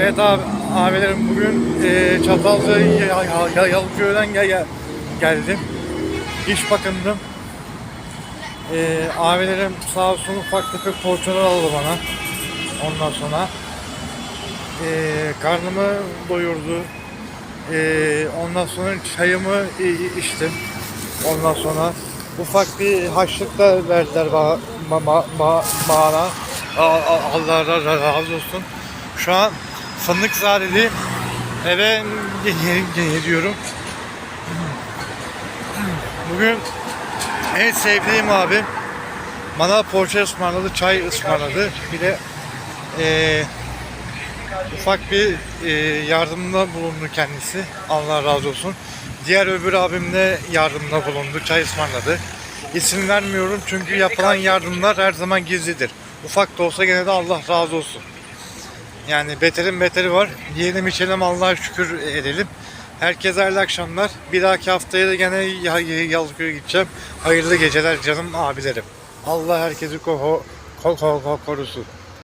Evet abi, abilerim bugün e, Çatalca ya, ya, ya, Yalıköy'den gel, gel- geldim. İş bakındım. E, abilerim sağ olsun ufak tefek poğaçalar aldı bana. Ondan sonra e, karnımı doyurdu. E, ondan sonra çayımı i- içtim. Ondan sonra ufak bir haşlık da verdiler bana. ma- ma- bana. A- a- Allah ra- ra- razı olsun. Şu an fındık zadeli eve gidiyorum. Bugün en sevdiğim abim bana poğaça ısmarladı, çay ısmarladı. Bir de eee, ufak bir eee, yardımda bulundu kendisi. Allah razı olsun. Diğer öbür abim de yardımda bulundu, çay ısmarladı. İsim vermiyorum çünkü yapılan yardımlar her zaman gizlidir. Ufak da olsa gene de Allah razı olsun. Yani beterin beteri var. Yiyelim içelim Allah'a şükür edelim. Herkese hayırlı akşamlar. Bir dahaki haftaya da gene Ya- Ya- Yalıköy'e gideceğim. Hayırlı geceler canım abilerim. Allah herkesi ko- ko- ko- ko- korusun.